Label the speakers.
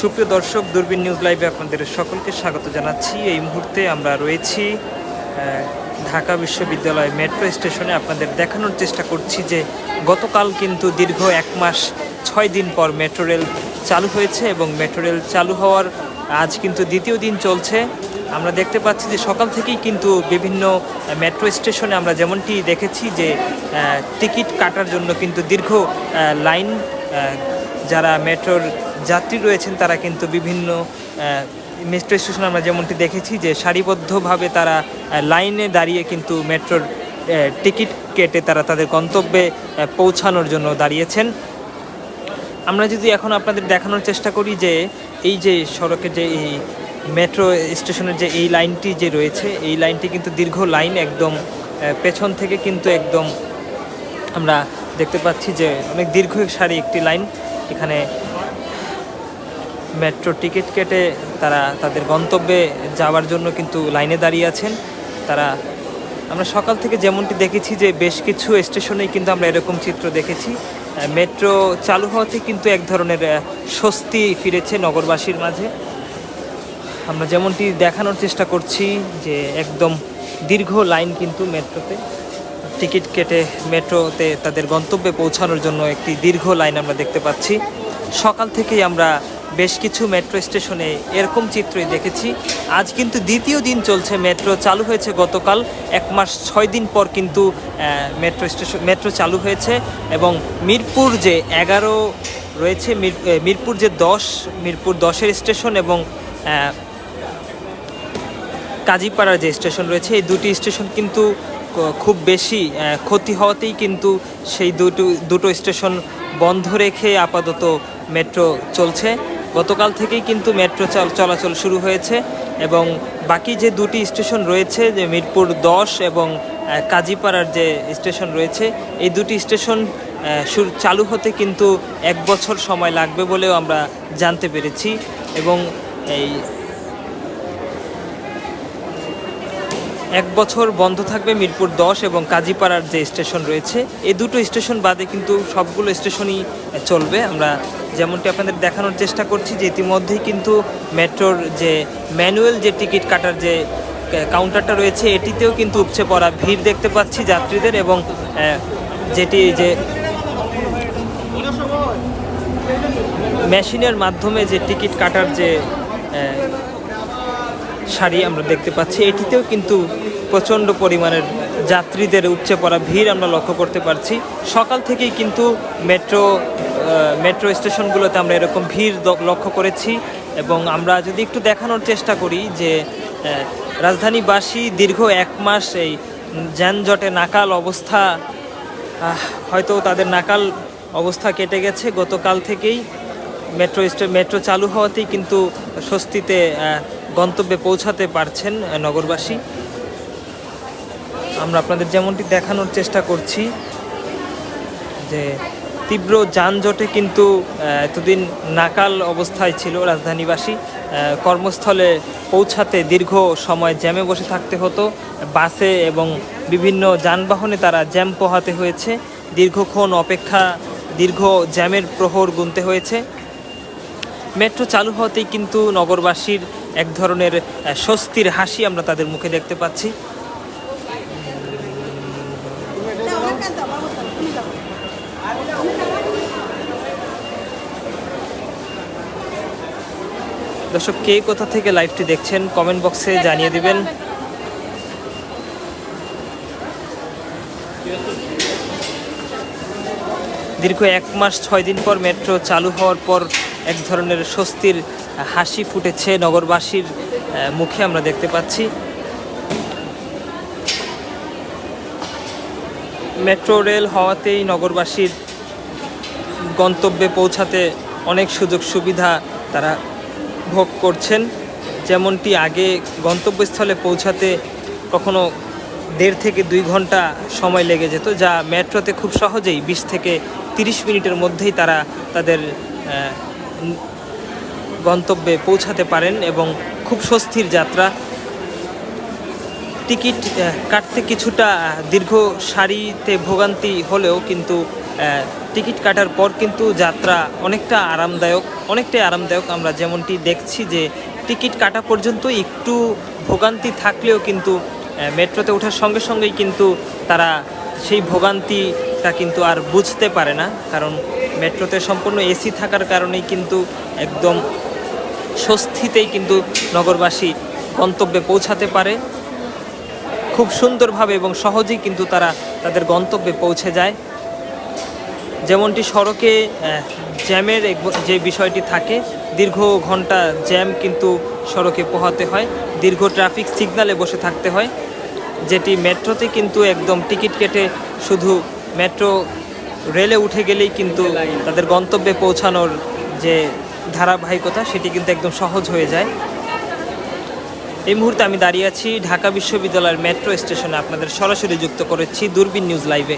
Speaker 1: সুপ্রিয় দর্শক, দূরবীন নিউজ লাইভে আপনাদের সকলকে স্বাগত জানাচ্ছি। এই মুহূর্তে আমরা রয়েছি ঢাকা বিশ্ববিদ্যালয় মেট্রো স্টেশনে। আপনাদের দেখানোর চেষ্টা করছি যে গতকাল কিন্তু দীর্ঘ এক মাস, ছয় দিন পর মেট্রো রেল চালু হয়েছে এবং মেট্রো রেল চালু হওয়ার আজ কিন্তু দ্বিতীয় দিন চলছে। আমরা দেখতে পাচ্ছি যে সকাল থেকেই কিন্তু বিভিন্ন মেট্রো স্টেশনে আমরা যেমনটি দেখেছি যে টিকিট কাটার জন্য কিন্তু দীর্ঘ লাইন যারা মেট্রোর যাত্রী রয়েছেন, তারা কিন্তু বিভিন্ন মেট্রো স্টেশনে আমরা যেমনটি দেখেছি যে সারিবদ্ধভাবে তারা লাইনে দাঁড়িয়ে কিন্তু মেট্রোর টিকিট কেটে তারা তাদের গন্তব্যে পৌঁছানোর জন্য দাঁড়িয়েছেন। আমরা যদি এখন আপনাদের দেখানোর চেষ্টা করি যে এই যে সড়কের যে এই মেট্রো স্টেশনের যে এই লাইনটি যে রয়েছে, এই লাইনটি কিন্তু দীর্ঘ লাইন একদম পেছন থেকে কিন্তু একদম আমরা দেখতে পাচ্ছি যে অনেক দীর্ঘ সারি একটি লাইন। এখানে মেট্রো টিকিট কেটে তারা তাদের গন্তব্যে যাওয়ার জন্য কিন্তু লাইনে দাঁড়িয়ে আছেন। তারা, আমরা সকাল থেকে যেমনটি দেখেছি যে বেশ কিছু স্টেশনেই কিন্তু আমরা এরকম চিত্র দেখেছি। মেট্রো চালু হওয়াতে কিন্তু এক ধরনের স্বস্তি ফিরেছে নগরবাসীর মাঝে। আমরা যেমনটি দেখানোর চেষ্টা করছি যে একদম দীর্ঘ লাইন কিন্তু মেট্রোতে। টিকিট কেটে মেট্রোতে তাদের গন্তব্যে পৌঁছানোর জন্য একটি দীর্ঘ লাইন আমরা দেখতে পাচ্ছি। সকাল থেকেই আমরা বেশ কিছু মেট্রো স্টেশনে এরকম চিত্রই দেখেছি। আজ কিন্তু দ্বিতীয় দিন চলছে মেট্রো, চালু হয়েছে গতকাল। এক মাস ছয় দিন পর কিন্তু মেট্রো স্টেশন, মেট্রো চালু হয়েছে এবং মিরপুর যে এগারো রয়েছে মিরপুর যে দশ, মিরপুর দশের স্টেশন এবং কাজীপাড়ার যে স্টেশন রয়েছে, এই দুটি স্টেশন কিন্তু খুব বেশি ক্ষতি হওয়াতেই কিন্তু সেই দুটো দুটো স্টেশন বন্ধ রেখে আপাতত মেট্রো চলছে। গতকাল থেকেই কিন্তু মেট্রো চাল, চলাচল শুরু হয়েছে এবং বাকি যে দুটি স্টেশন রয়েছে, যে মিরপুর দশ এবং কাজীপাড়ার যে স্টেশন রয়েছে, এই দুটি স্টেশন চালু হতে কিন্তু এক বছর সময় লাগবে বলেও আমরা জানতে পেরেছি এবং এই এক বছর বন্ধ থাকবে মিরপুর দশ এবং কাজীপাড়ার যে স্টেশন রয়েছে, এই দুটো স্টেশন বাদে কিন্তু সবগুলো স্টেশনই চলবে। আমরা যেমনটি আপনাদের দেখানোর চেষ্টা করছি যে ইতিমধ্যেই কিন্তু মেট্রোর যে ম্যানুয়াল যে টিকিট কাটার যে কাউন্টারটা রয়েছে, এটিতেও কিন্তু উপচে পড়া ভিড় দেখতে পাচ্ছি যাত্রীদের এবং যেটি যে মেশিনের মাধ্যমে যে টিকিট কাটার যে শাড়ি আমরা দেখতে পাচ্ছি। এটিতেও কিন্তু প্রচণ্ড পরিমাণের যাত্রীদের উপচে পড়া ভিড় আমরা লক্ষ্য করতে পারছি। সকাল থেকেই কিন্তু মেট্রো মেট্রো স্টেশনগুলোতে আমরা এরকম ভিড় লক্ষ্য করেছি এবং আমরা যদি একটু দেখানোর চেষ্টা করি যে রাজধানীবাসী দীর্ঘ এক মাস এই যানজটে নাকাল অবস্থা হয়তো তাদের নাকাল অবস্থা কেটে গেছে। গতকাল থেকেই মেট্রো মেট্রো চালু হওয়াতেই কিন্তু স্বস্তিতে গন্তব্যে পৌঁছাতে পারছেন নগরবাসী। আমরা আপনাদের যেমনটি দেখানোর চেষ্টা করছি, যে তীব্র যানজটে কিন্তু এতদিন নাকাল অবস্থায় ছিল রাজধানীবাসী। কর্মস্থলে পৌঁছাতে দীর্ঘ সময় জ্যামে বসে থাকতে হতো। বাসে এবং বিভিন্ন যানবাহনে তারা জ্যাম পোহাতে হয়েছে। দীর্ঘক্ষণ অপেক্ষা, দীর্ঘ জ্যামের প্রহর গুনতে হয়েছে। মেট্রো চালু হওয়াতেই কিন্তু নগরবাসীর এক ধরনের স্বস্তির হাসি আমরা তাদের মুখে দেখতে পাচ্ছি। দর্শক, কে কোথা থেকে লাইভটি দেখছেন কমেন্ট বক্সে জানিয়ে দিবেন। দীর্ঘ এক মাস ছয় দিন পর মেট্রো চালু হওয়ার পর এক ধরনের স্বস্তির হাসি ফুটেছে নগরবাসীর মুখে আমরা দেখতে পাচ্ছি। মেট্রো রেল হওয়াতেই নগরবাসীর গন্তব্যে পৌঁছাতে অনেক সুযোগ সুবিধা তারা ভোগ করছেন। যেমনটি আগে গন্তব্যস্থলে পৌঁছাতে কখনো দেড় থেকে দুই ঘণ্টা সময় লেগে যেত, যা মেট্রোতে খুব সহজেই বিশ থেকে তিরিশ মিনিটের মধ্যেই তারা তাদের গন্তব্যে পৌঁছাতে পারেন এবং খুব স্বস্তির যাত্রা। টিকিট কাটতে কিছুটা দীর্ঘ সারিতে ভোগান্তি হলেও কিন্তু টিকিট কাটার পর কিন্তু যাত্রা অনেকটা আরামদায়ক, অনেকটাই আরামদায়ক। আমরা যেমনটি দেখছি যে টিকিট কাটা পর্যন্ত একটু ভোগান্তি থাকলেও কিন্তু মেট্রোতে ওঠার সঙ্গে সঙ্গেই কিন্তু তারা সেই ভোগান্তিটা কিন্তু আর বুঝতে পারে না, কারণ মেট্রোতে সম্পূর্ণ এসি থাকার কারণেই কিন্তু একদম স্বস্তিতেই কিন্তু নগরবাসী গন্তব্যে পৌঁছাতে পারে। খুব সুন্দরভাবে এবং সহজেই কিন্তু তারা তাদের গন্তব্যে পৌঁছে যায়। যেমনটি সড়কে জ্যামের যে বিষয়টি থাকে, দীর্ঘ ঘণ্টা জ্যাম কিন্তু সড়কে পোহাতে হয়, দীর্ঘ ট্রাফিক সিগনালে বসে থাকতে হয়, যেটি মেট্রোতে কিন্তু একদম টিকিট কেটে শুধু মেট্রো রেলে উঠে গেলেই কিন্তু তাদের গন্তব্যে পৌঁছানোর যে ধারাবাহিকতা, সেটি কিন্তু একদম সহজ হয়ে যায়। এই মুহূর্তে আমি দাঁড়িয়ে আছি ঢাকা বিশ্ববিদ্যালয়ের মেট্রো স্টেশনে, আপনাদের সরাসরি যুক্ত করেছি দূরবীন নিউজ লাইভে।